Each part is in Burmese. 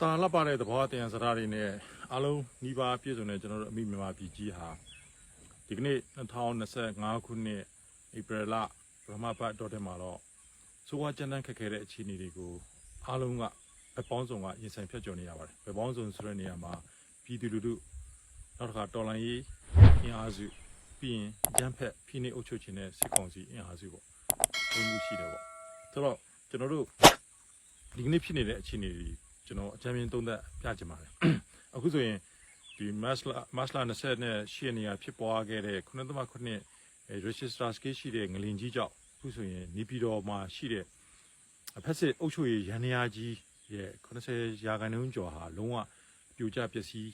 တာလပ်ပါတဲ့သဘောတရားစကားတွေနဲ့အားလုံးနှီးပါပြည့်စုံတဲ့ကျွန်တော်တို့အမိမြန်မာပြည်ကြီးဟာဒီကနေ့2025ခုနှစ်ဧပြီလပထမပတ်တော်တဲ့မှာတော့စိုးဝါကျန်းတန်းခက်ခဲတဲ့အခြေအနေတွေကိုအားလုံးကအပေါင်းစုံကရင်ဆိုင်ဖြတ်ကျော်နေရပါတယ်။ဘယ်ပေါင်းစုံဆိုတဲ့နေရာမှာပြည်သူလူထုနောက်တစ်ခါတော်လိုင်းရေးအင်အားစုပြီးရင်ရန်ဖက်ဖိနှိပ်အုပ်ချုပ်ခြင်းနဲ့စစ်ကောင်စီအင်အားစုပေါ့။ဘုံမှုရှိတယ်ပေါ့။ဆိုတော့ကျွန်တော်တို့ဒီကနေ့ဖြစ်နေတဲ့အခြေအနေတွေ ကျွန်တော်အကြမ်းမြင်သုံးသပ်ပြချင်ပါတယ်အခုဆိုရင်ဒီမတ်လာမတ်လာ20နဲ့ရှေ့နေရဖြစ်ပွားခဲ့တဲ့9.9အဲ register scale ရှိတဲ့ငလင်ကြီးကြောင့်အခုဆိုရင်နေပြည်တော်မှာရှိတဲ့အဖက်စစ်အုပ်ချုပ်ရေးရန်ရာကြီးရဲ့80ရာခိုင်နှုန်းကျော်ဟာလုံးဝပြိုကျပျက်စီး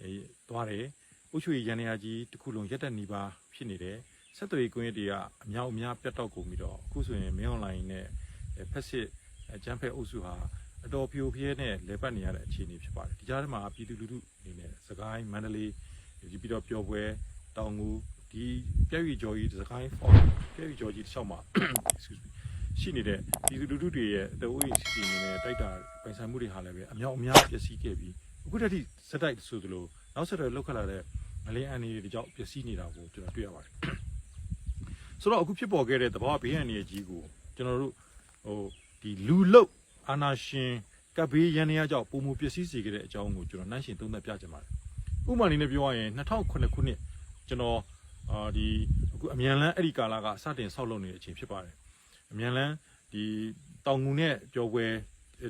အဲသွားတယ်အုပ်ချုပ်ရေးရန်ရာကြီးတစ်ခုလုံးရက်တက်နေပါဖြစ်နေတယ်ဆက်သွယ်ရေးကွန်ရက်တွေကအများအများပြတ်တောက်ကုန်ပြီးတော့အခုဆိုရင်မင်းအွန်လိုင်းနဲ့အဲဖက်စစ်အကြမ်းဖက်အုပ်စုဟာ အတော်ပြိုပြဲနဲ့လဲပတ်နေရတဲ့အခြေအနေဖြစ်ပါတယ်ဒီကြားထဲမှာပြည်သူလူထုအနေနဲ့စကိုင်းမန္တလေးဒီပြီးတော့ပျော်ပွဲတောင်ငူဒီပြည့်ရီကျော်ကြီးစကိုင်းဖော်ပြည့်ရီကျော်ကြီးတစ်လျှောက်မှာ excuse me ရှိနေတဲ့ပြည်သူလူထုတွေရဲ့တဝိစီစီနေနဲ့တိုက်တာပိုင်ဆိုင်မှုတွေဟာလည်းပဲအမြောက်အများပျက်စီးခဲ့ပြီးအခုတည်းကစက်တိုက်ဆိုသလိုနောက်ဆက်တွဲလောက်ခလာတဲ့မလင်းအန်ဒီတွေကြောင့်ပျက်စီးနေတာကိုကျွန်တော်တွေ့ရပါတယ်ဆိုတော့အခုဖြစ်ပေါ်ခဲ့တဲ့သဘာဝဘေးအန္တရာယ်ကြီးကိုကျွန်တော်တို့ဟိုဒီလူလုတ် အာနာရှင်ကပ်ဘေးရန်ရကြောင့်ပုံမှုပျက်စီးစေခဲ့တဲ့အကြောင်းကိုကျွန်တော်နှိုင်းရှင်သုံးသပ်ပြချင်ပါတယ်ဥပမာအနေနဲ့ပြောရရင်2009ခုနှစ်ကျွန်တော်အာဒီအခုအမြန်လန်းအဲ့ဒီကာလကစတင်ဆောက်လုပ်နေတဲ့အချိန်ဖြစ်ပါတယ်အမြန်လန်းဒီတောင်ငူနဲ့ကြော်ပွဲ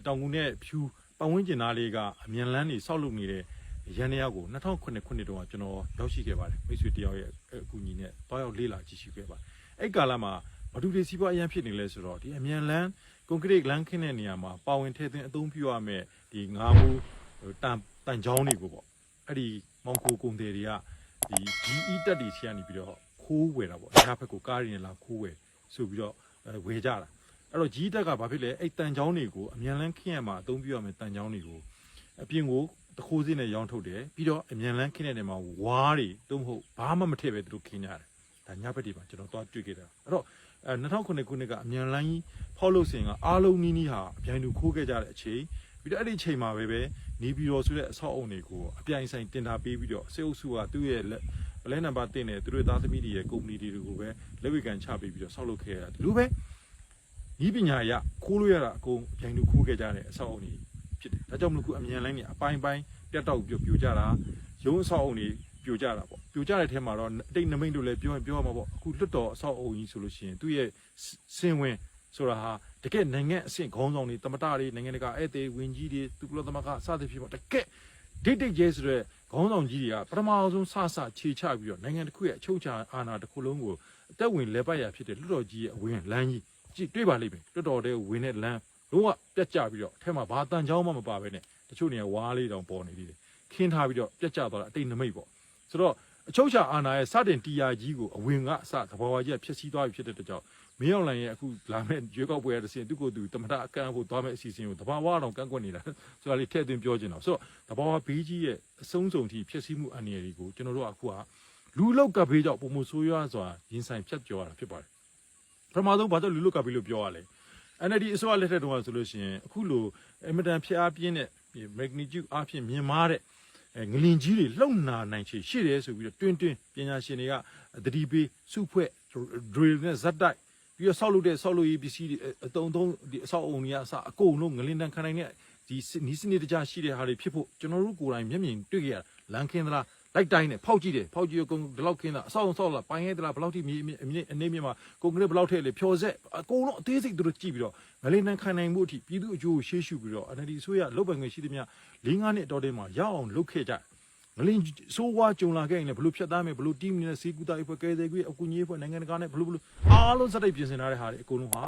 တောင်ငူနဲ့ဖြူပတ်ဝန်းကျင်သားလေးကအမြန်လန်းနေဆောက်လုပ်နေတဲ့ရန်ရကို2009ခုနှစ်တုန်းကကျွန်တော်ရောက်ရှိခဲ့ပါတယ်မိတ်ဆွေတယောက်ရဲ့အကူအညီနဲ့တွားရောက်လေးလာကြည့်ရှုခဲ့ပါတယ်အဲ့ကာလမှာဘဒူတွေစီးပွားအရင်ဖြစ်နေလဲဆိုတော့ဒီအမြန်လန်း ကွန်ကရစ်လမ်းခင်းတဲ့နေရာမှာပါဝင်ထည့်သွင်းအသုံးပြုရမယ်ဒီငါးဘူးတန်တန်ချောင်းတွေကိုပေါ့အဲ့ဒီမောင်ကိုကုံတယ်တွေကဒီ GE တက်တွေဆီကနေပြီးတော့ခိုးဝယ်တာပေါ့ညာဘက်ကိုကားရင်းလာခိုးဝယ်ဆိုပြီးတော့အဲဝယ်ကြတာအဲ့တော့ GE တက်ကဘာဖြစ်လဲအဲ့တန်ချောင်းတွေကိုအမြန်လန်းခင်းရမှာအသုံးပြုရမယ်တန်ချောင်းတွေကိုအပြင်ကိုတခိုးစင်းနဲ့ရောင်းထုတ်တယ်ပြီးတော့အမြန်လန်းခင်းတဲ့နေရာမှာဝါးတွေတုံးမဟုတ်ဘာမှမထည့်ပဲသူတို့ခင်းကြတယ်ဒါညဘက်ဒီမှာကျွန်တော်သွားတွေ့ခဲ့တာအဲ့တော့ အဲ2009ခုနှစ်ကအမြန်လိုင်းကြီးဖောက်လို့စင်ကအားလုံးနီးနီးဟာအပြိုင်တူခိုးခဲ့ကြတဲ့အချိန်ပြီးတော့အဲ့ဒီအချိန်မှာပဲပဲနေပြည်တော်ဆိုတဲ့အဆောက်အုံတွေကိုအပြိုင်ဆိုင်တင်တာပေးပြီးတော့စေအုပ်စုကသူ့ရဲ့လက်ပလဲနံပါတ်တင်တယ်သူတို့သားသမီးတွေရဲ့ကုမ္ပဏီတွေကိုပဲလက်ဝေကန်ချပေးပြီးတော့ဆောက်လုပ်ခဲ့ရတာဒီလိုပဲဤပညာရခိုးလို့ရတာအကုန်အပြိုင်တူခိုးခဲ့ကြတဲ့အဆောက်အုံတွေဖြစ်တယ်ဒါကြောင့်မလို့ခုအမြန်လိုင်းတွေအပိုင်းပိုင်းပြတ်တောက်ပြပြိုကြတာရုံးအဆောက်အုံတွေ ပြိုကြတာပေါ့ပြိုကြတဲ့ထဲမှာတော့အတိတ်နမိတ်တို့လည်းပြောရင်ပြောရမှာပေါ့အခုလွတ်တော်အဆောက်အုံကြီးဆိုလို့ရှိရင်သူ့ရဲ့စင်ဝင်ဆိုတာဟာတကယ်နိုင်ငံအဆင့်ခေါင်းဆောင်တွေတမတတွေနိုင်ငံတကာဧည့်သည်ဝင်ကြီးတွေသူကလသမကစသဖြင့်ပေါ့တကယ်ဒိတ်ဒိတ်ကျဲဆိုတဲ့ခေါင်းဆောင်ကြီးတွေကပထမအောင်ဆုံးစစခြေချပြီးတော့နိုင်ငံတစ်ခုရဲ့အချုပ်အခြာအာဏာတစ်ခုလုံးကိုအသက်ဝင်လဲပတ်ရဖြစ်တဲ့လွတ်တော်ကြီးရဲ့အဝင်လမ်းကြီးကြည့်တွေ့ပါလိမ့်မယ်လွတ်တော်တဲ့ဝင်တဲ့လမ်းလုံးဝပြတ်ကျပြီးတော့အထက်မှာဘာတန်ချောင်းမှမပါပဲနဲ့တချို့နေရာဝါးလေးတောင်ပေါ်နေသေးတယ်ခင်းထားပြီးတော့ပြတ်ကျသွားတာအတိတ်နမိတ်ပေါ့ ဆိုတော့အချုပ်ချာအာဏာရဲ့စတင်တီယာကြီးကိုအဝင်ကအစသဘောဝါကြီးကဖြစ်စည်းသွားပြီဖြစ်တဲ့အတွက်ကြောင့်မင်းအောင်လှိုင်ရဲ့အခုလာမဲ့ရွေးကောက်ပွဲရတဲ့စင်သူ့ကိုယ်သူတမထအကန့်ဖို့သွားမဲ့အစီအစဉ်ကိုသဘာဝအောင်ကန့်ကွက်နေတာဆိုတာလေးထည့်သွင်းပြောချင်တော့ဆိုတော့သဘာဝဘေးကြီးရဲ့အဆုံးစုံထိဖြစ်စည်းမှုအန္တရာယ်တွေကိုကျွန်တော်တို့ကအခုကလူလောက်ကပ်ဘေးကြောင့်ပုံမဆိုးရွားစွာရင်ဆိုင်ဖြတ်ကျော်ရတာဖြစ်ပါတယ်ပထမဆုံးဘာကြောင့်လူလောက်ကပ်ဘေးလို့ပြောရလဲ NLD အစိုးရလက်ထက်တုန်းကဆိုလို့ရှိရင်အခုလိုအင်မတန်ဖျားပြင်းတဲ့ magnitude အဖြစ်မြင်မာတဲ့အဲ ငလင်ကြီးတွေလှုပ်နာနိုင်ချေရှိတယ်ဆိုပြီးတော့တွင်းတွင်းပညာရှင်တွေကသတိပေးစုဖွဲ့ drill နဲ့ဇက်တိုက်ပြီးတော့ဆောက်လုပ်တဲ့ဆောက်လုပ်ရေးပစ္စည်းတွေအတုံတုံးဒီအဆောက်အုံတွေကအစအကုန်လုံးငလင်တန်ခံနိုင်တဲ့ဒီနီးစနစ်တကျရှိတဲ့ဟာတွေဖြစ်ဖို့ကျွန်တော်တို့ကိုယ်တိုင်မျက်မြင်တွေ့ကြရလန်ခင်းသလား လိုက်တိုင်းနဲ့ဖောက်ကြည့်တယ်ဖောက်ကြည့်ကုန်ဒီလောက်ခင်းတာအဆောက်အုံဆောက်လာပိုင်းရဲသလားဘယ်လောက်ထိမြေမြေအနေမြေမှာကွန်ကရစ်ဘယ်လောက်ထဲလေဖြော်ဆက်အကုန်လုံးအသေးစိတ်သူတို့ကြည့်ပြီးတော့ငလင်တန်ခံနိုင်မှုအထိပြည်သူအကျိုးကိုရှေ့ရှုပြီးတော့ NLD ဆိုရလုတ်ပိုင်ခွင့်ရှိသမျှ၄၅နှစ်အတော်တင်းမှာရအောင်လုပ်ခဲ့ကြတယ်ငလင်းဆိုးဝါးကြုံလာခဲ့ရင်လည်းဘလို့ဖြတ်သားမယ်ဘလို့တီးမီနဲ့စီကူတာအဖွဲ့ကဲတဲ့ကွေးအကူကြီးအဖွဲ့နိုင်ငံတကာနဲ့ဘလို့ဘလို့အားလုံးစက်တိုက်ပြင်ဆင်ထားတဲ့ဟာတွေအကုန်လုံးဟာ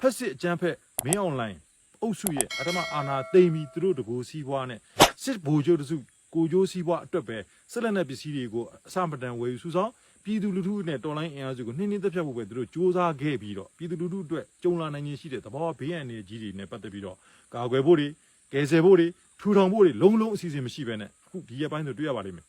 ဖက်စစ်အကြမ်းဖက်မင်းအွန်လိုင်းအုပ်စုရဲ့အထမအာနာသိမ်းပြီးသူတို့တကူစီးပွားနဲ့စစ်ဗိုလ်ချုပ်တစု ကိုကျိုးစီးပွားအတွက်ပဲဆက်လက်တဲ့ပစ္စည်းတွေကိုအစမတန်ဝယ်ယူစုဆောင်ပြည်သူလူထုနဲ့တော်လိုင်းအင်အားစုကိုနှင်းနှင်းသက်ဖြတ်ဖို့ပဲသူတို့စ조사ခဲ့ပြီးတော့ပြည်သူလူထုအတွက်ကြုံလာနိုင်ခြင်းရှိတဲ့သဘောဘေးအန္တရာယ်ကြီးတွေနဲ့ပတ်သက်ပြီးတော့ကာကွယ်ဖို့တွေကယ်ဆယ်ဖို့တွေထူထောင်ဖို့တွေလုံးလုံးအစီအစဉ်မရှိဘဲနဲ့အခုဒီရက်ပိုင်းဆိုတွေ့ရပါလိမ့်မယ်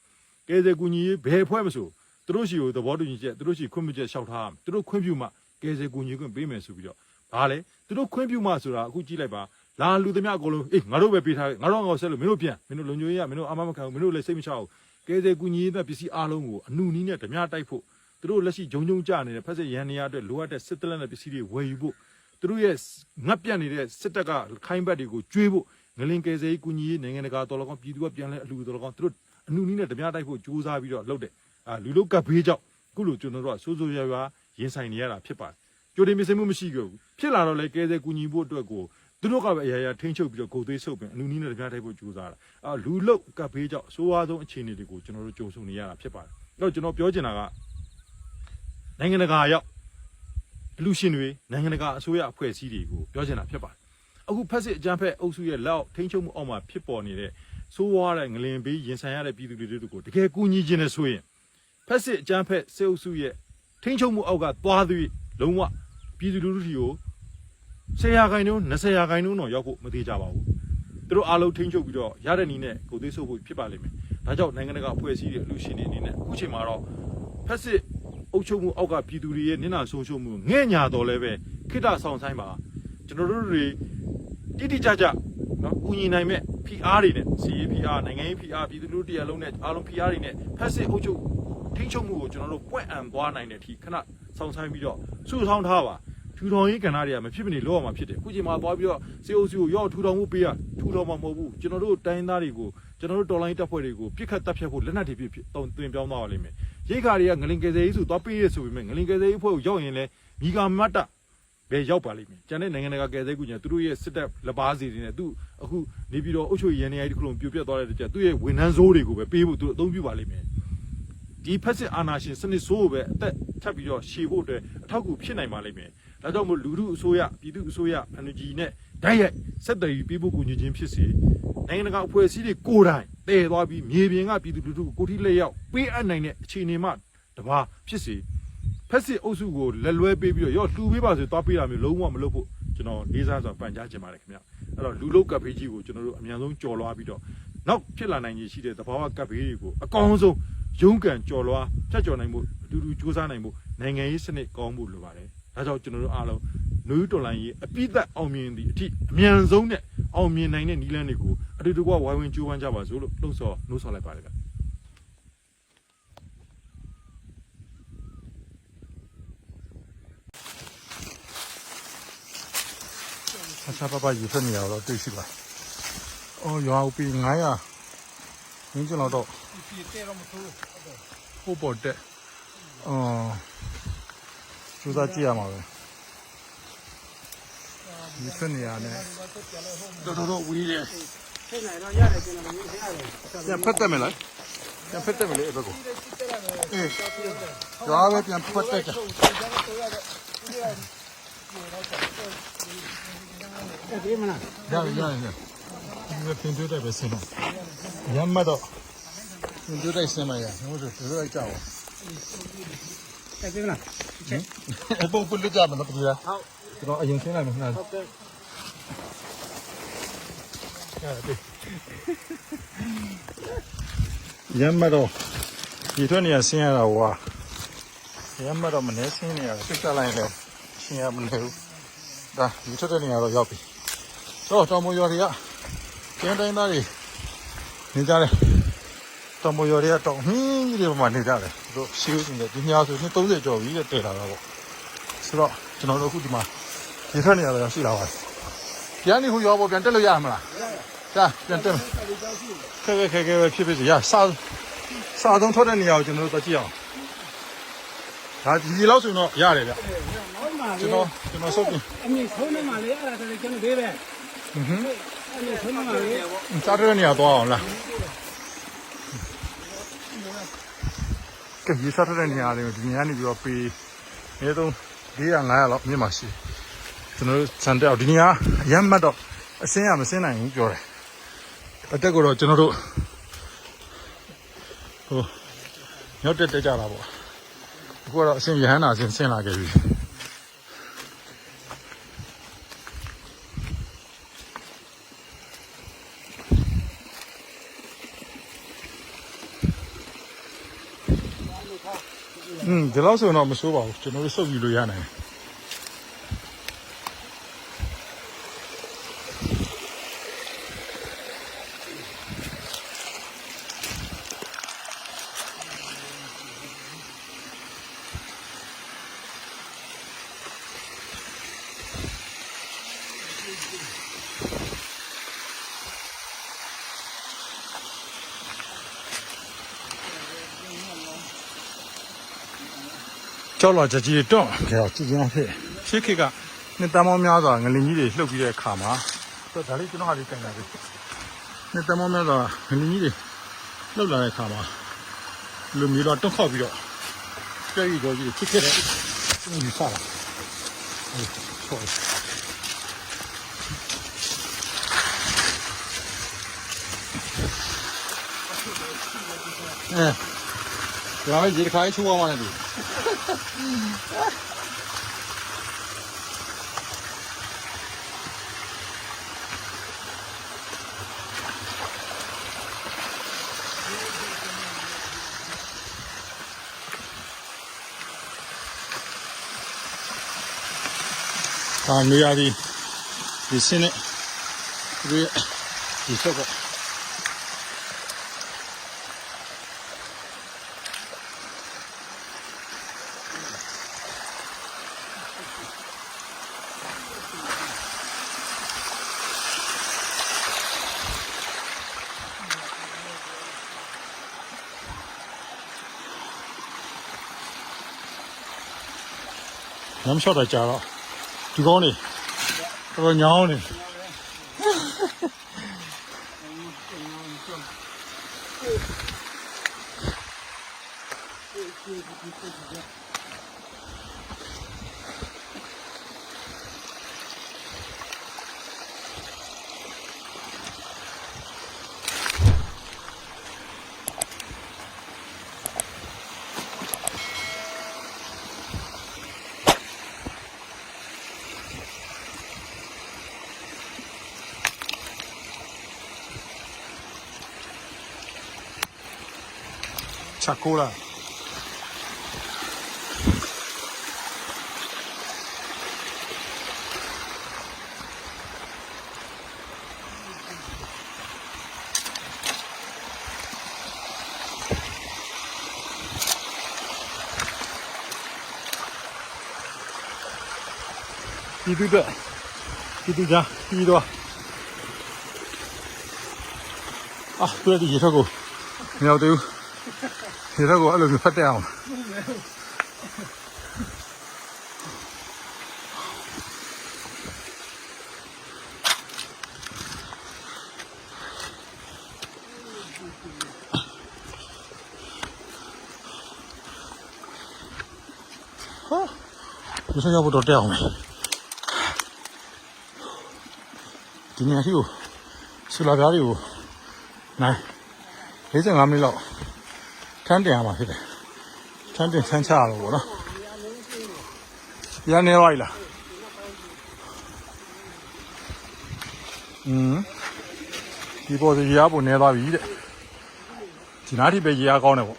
ကဲဆယ်ကူညီရေးဘယ်ဖွဲ့မဆိုသူတို့ရှိကိုသဘောတူညီချက်သူတို့ရှိခွင့်ပြုချက်လျှောက်ထားရမယ်သူတို့ခွင့်ပြုမှကဲဆယ်ကူညီခွင့်ပေးမယ်ဆိုပြီးတော့ဒါလေသူတို့ခွင့်ပြုမှဆိုတာအခုကြည့်လိုက်ပါ လာလူသမျှအကုန်လုံးအေးငါတို့ပဲပေးထားတယ်ငါတို့ငါဆက်လို့မင်းတို့ပြန်မင်းတို့လုံညွေရမင်းတို့အာမမခံဘူးမင်းတို့လည်းစိတ်မချဘူးကဲဆယ်ကူညီရေးတဲ့ပစ္စည်းအားလုံးကိုအနုနီးနဲ့ဓမြတိုက်ဖို့သူတို့လက်ရှိဂျုံဂျုံကြနေတဲ့ဖက်စစ်ရန်နေရအတွက်လိုအပ်တဲ့စစ်တလက်နဲ့ပစ္စည်းတွေဝယ်ယူဖို့သူတို့ရဲ့ငတ်ပြတ်နေတဲ့စစ်တပ်ကခိုင်းဘက်တွေကိုကျွေးဖို့ငလင်ကဲဆယ်ကူညီရေးနိုင်ငံတကာတော်တော်ကောင်းပြည်သူကပြန်လဲအလူတော်တော်ကောင်းသူတို့အနုနီးနဲ့ဓမြတိုက်ဖို့ကြိုးစားပြီးတော့လုပ်တယ်အာလူလုကပ်ဘေးကြောင့်အခုလိုကျွန်တော်တို့ကစိုးစိုးရွားရွားရင်ဆိုင်နေရတာဖြစ်ပါတယ်ကြိုတင်မြင်မှုမရှိကြဘူးဖြစ်လာတော့လေကဲဆယ်ကူညီဖို့အတွက်ကို သူတို့ကပဲအရာရာထိန်းချုပ်ပြီးတော့ကိုယ်သေးဆုပ်ပင်အလူနီးနဲ့တပြားထိုက်ဖို့ကြိုးစားတာအာလူလုတ်ကပ်ဘေးကြောင့်အဆိုးအဝါဆုံးအခြေအနေတွေကိုကျွန်တော်တို့ကြုံဆုံနေရတာဖြစ်ပါတယ်အဲ့တော့ကျွန်တော်ပြောချင်တာကနိုင်ငံတကာရောက်အလူရှင်တွေနိုင်ငံတကာအစိုးရအဖွဲ့အစည်းတွေကိုပြောချင်တာဖြစ်ပါတယ်အခုဖက်စစ်အကြမ်းဖက်အုပ်စုရဲ့လက်အောက်ထိန်းချုပ်မှုအောက်မှာဖြစ်ပေါ်နေတဲ့ဆိုးဝါးတဲ့ငလင်ဘေးရင်ဆိုင်ရတဲ့ပြည်သူတွေတို့ကိုတကယ်ကူညီခြင်းနဲ့ဆိုရင်ဖက်စစ်အကြမ်းဖက်စစ်အုပ်စုရဲ့ထိန်းချုပ်မှုအောက်ကသွားသွေးလုံးဝပြည်သူလူထုတွေကို 10ရာခိုင်နှုန်း20ရာခိုင်နှုန်းတော့ရောက်ဖို့မသေးကြပါဘူးသူတို့အားလုံးထိန်းချုပ်ပြီးတော့ရတဲ့နည်းနဲ့ကိုသေးဆုပ်ဖို့ဖြစ်ပါလိမ့်မယ်ဒါကြောင့်နိုင်ငံတကာအဖွဲ့အစည်းတွေအလူရှင်တွေအနေနဲ့အခုချိန်မှာတော့ဖက်စစ်အုပ်ချုပ်မှုအောက်ကပြည်သူတွေရဲ့နစ်နာဆုံးရှုံးမှုငဲ့ညာတော်လဲပဲခိတ္တဆောင်ဆိုင်ပါကျွန်တော်တို့တွေတိတိကျကျနော်ကူညီနိုင်မဲ့ PR တွေနဲ့စီရေး PR နိုင်ငံရေး PR ပြည်သူလူထုတရားလုံးနဲ့အားလုံး PR တွေနဲ့ဖက်စစ်အုပ်ချုပ်ထိန်းချုပ်မှုကိုကျွန်တော်တို့ပွင့်အံသွားနိုင်တဲ့အထိခဏဆောင်ဆိုင်ပြီးတော့စုဆောင်းထားပါ ထူထောင်ရေးကဏ္ဍတွေကမဖြစ်မနေလောက်ရမှာဖြစ်တယ်အခုချိန်မှာသွားပြီးတော့စေအုပ်စုကိုရောထူထောင်မှုပေးရထူထောင်မှာမဟုတ်ဘူးကျွန်တော်တို့တိုင်းသားတွေကိုကျွန်တော်တို့တော်လိုင်းတပ်ဖွဲ့တွေကိုပြစ်ခတ်တပ်ဖြတ်ဖို့လက်နက်တွေပြစ်တုံသွင်ပြောင်းသွားပါလိမ့်မယ်ရိတ်ခါတွေကငလင်ကယ်ဆယ်ရေးဆိုသွားပေးရဆိုပေမဲ့ငလင်ကယ်ဆယ်ရေးဖွဲ့ကိုရောက်ရင်လည်းမိဂါမတ်တပဲရောက်ပါလိမ့်မယ်ကျန်တဲ့နိုင်ငံတကာကယ်ဆယ်ကူညာသူတို့ရဲ့စစ်တပ်လက်ပါစီတွေနဲ့သူအခုနေပြီးတော့အုပ်ချုပ်ရေးရန်နေရာကြီးတစ်ခုလုံးပြိုပြတ်သွားတဲ့တကြသူ့ရဲ့ဝန်ထမ်းစိုးတွေကိုပဲပေးဖို့သူတို့အသုံးပြုပါလိမ့်မယ်ဒီဖက်စစ်အာဏာရှင်စနစ်ဆိုးကိုပဲအသက်ထပ်ပြီးတော့ရှေ့ဖို့အတွက်အထောက်အကူဖြစ်နိုင်ပါလိမ့်မယ်။ ဒါကြောင့်မို့လူထုအစိုးရပြည်သူအစိုးရ energy နဲ့ဓာတ်ရိုက်ဆက်သွယ်ပြီးပြည်ဖို့ကူညီခြင်းဖြစ်စေနိုင်ငံတကာအဖွဲ့အစည်းတွေကိုယ်တိုင်တည်သွားပြီးမြေပြင်ကပြည်သူလူထုကိုကိုထိလက်ရောက်ပေးအပ်နိုင်တဲ့အခြေအနေမှတပါဖြစ်စေဖက်စစ်အုပ်စုကိုလက်လွဲပေးပြီးတော့ရောလှူပေးပါဆိုသွားပေးတာမျိုးလုံးဝမလုပ်ဖို့ကျွန်တော်လေးစားစွာပန်ကြားချင်ပါတယ်ခင်ဗျ။အဲ့တော့လူလုတ်ကပ်ဖေးကြီးကိုကျွန်တော်တို့အများဆုံးကြော်လွှားပြီးတော့နောက်ဖြစ်လာနိုင်ရည်ရှိတဲ့သဘာဝကပ်ဖေးတွေကိုအကောင်းဆုံးရုန်းကန်ကြော်လွှားဖြတ်ကျော်နိုင်မှုအတူတူစူးစမ်းနိုင်မှုနိုင်ငံရေးစနစ်ကောင်းမှုလိုပါတယ်။ ဒါကြောင့်ကျွန်တော်တို့အားလုံးနယူးတော်လိုင်းရေးအပိသက်အောင်မြင်သည့်အထိအမြန်ဆုံးနဲ့အောင်မြင်နိုင်တဲ့နည်းလမ်းတွေကိုအတူတူကဝိုင်းဝန်းကြိုးပမ်းကြပါစို့လို့လှုံ့ဆော်နှိုးဆော်လိုက်ပါတယ်ဗျ။အချာပပယူဖက်နေရတော့တွေ့ရှိပါ။အော်ရွာဦးပြီး900ရင်းကျင်တော့ပို့ပေါ်တက်အော် စူးစမ်းကြည့်ရမှာပဲဒီဖက်နေရနဲ့တော်တော်တော့ဝီးတယ်ထိနိုင်တော့ရတယ်ကျွန်တော်မျိုးရတယ်ပြန်ဖက်တက်မယ်လားပြန်ဖက်တက်မယ်လေအဲ့ဘက်ကိုအေးရွာပဲပြန်ဖက်တက်ကြအဲ့ဒီမလားရရရရဒီပြင်တွေ့တယ်ပဲဆင်းတော့ရမ်းမတော့ပြင်တွေ့တယ်ဆင်းမရဟုတ်တယ်တွေ့လိုက်ကြအောင် အဲ့ဒီမလားအပေါ်ပုတ်ကြမှာတော့ပြရဟုတ်ကျွန်တော်အရင်ဆင်းလိုက်မှာဟုတ်ကဲ့ရမ်းမတော့ဒီထွက်နေရဆင်းရတာဟွာရမ်းမတော့မနေဆင်းနေရစိတ်ကလိုက်လဲဆင်းရမလဲဘူးဒါဒီထွက်တဲ့နေရာတော့ရောက်ပြီတော့တောင်မရော်တွေကကျန်းတိုင်းသားတွေနေကြတယ်တောင်မရော်တွေကတောင်ဟင်းကြီးတွေမှာနေကြတယ်သူ တို့ရှိဦးနေတယ်ဒီညဆိုနှစ်30ကျော်ပြီတဲ့တည်လာတာပေါ့ဆိုတော့ကျွန်တော်တို့အခုဒီမှာဒီထွက်နေရတာရှိလာပါတယ်ပြန်နေဟိုရောပေါ်ပြန်တက်လို့ရမှာလားကြာပြန်တက်မယ်ခဲခဲခဲခဲပဲဖြစ်ဖြစ်စီရစာစာသုံးထွက်တဲ့နေရာကိုကျွန်တော်တို့သွားကြည့်အောင်ဒါဒီဒီလောက်ဆိုတော့ရတယ်ဗျဟုတ်ပါကျွန်လေတော်ကျွန်တော်စုပ်ပြင်အမြင့်ဆုံးနေမှာလေအဲ့ဒါဆိုကျွန်တော်ဘေးပဲဟွန်းဟွန်းအမြင့်ဆုံးနေမှာလေစားတဲ့နေရာသွားအောင်လား ကဲဒီစားတဲ့နေရာလေးကိုဒီနေရာနေပြီးတော့ပေးအဲတော့400 500လောက်မြင့်မှာရှိကျွန်တော်တို့စံတက်အောင်ဒီနေရာအရမ်းမှတ်တော့အစင်းရမစင်းနိုင်ဘူးပြောတယ်အတက်ကတော့ကျွန်တော်တို့ဟိုရောက်တက်တက်ကြတာပေါ့အခုကတော့အစင်းရဟန္တာအစင်းဆင်းလာခဲ့ပြီ ဒီလောက်ဆိုတော့မဆိုးပါဘူးကျွန်တော်တို့စုပ်ယူလို့ရနိုင်တယ် ကြောက်လာကြကြီးတွန့်ကြောက်ကြည့်ကြမ်းဖြစ်ရှေ့ခေတ်ကနှစ်တမ်းမောင်းများစွာငလင်ကြီးတွေလှုပ်ပြီးတဲ့အခါမှာတော့ဒါလေးကျွန်တော်ဟာလေးကန်တာပဲနှစ်တမ်းမောင်းများစွာငလင်ကြီးတွေလှုပ်လာတဲ့အခါမှာလူမျိုးတော့တွန့်ခောက်ပြီးတော့ကြွ ရီကြောကြီးဖြစ်ခဲ့တဲ့ ဒီစားလာဟုတ်ဟုတ်အဲကျွန်တော်ရေတ စ်ခါချိုးအောင်ပါနဲ့ဒီဒါနေရာဒီဒီစင်းနဲ့ဒီဒီ ဒီကောင်းနေတော်တော်ညောင်းနေချက်ကိုလာဒီတူတဲ့ဒီတူကြပြီးတော့အာသူရဒီရေထောက်ကိုမရောက်သေးဘူးဒီတော့ကိုအဲ့လိုမျိုးဖတ်တဲ့အောင်ဟာဒီဆက်ရောက်ဖို့တော့တက်အောင်မယ်ဒီနေရာရှိကိုဆူလာပြားတွေကိုနိုင်45မိနစ်လောက် ထမ်းတင်ရမှာဖြစ်တယ်ထမ်းတင်ဆန်းချရတော့ဗောနော်ရနေပါလားอืมဒီပေါ်စီရပေါ်နေသွားပြီတဲ့ဒီနားထိပဲရေအားကောင်းတယ်ဗော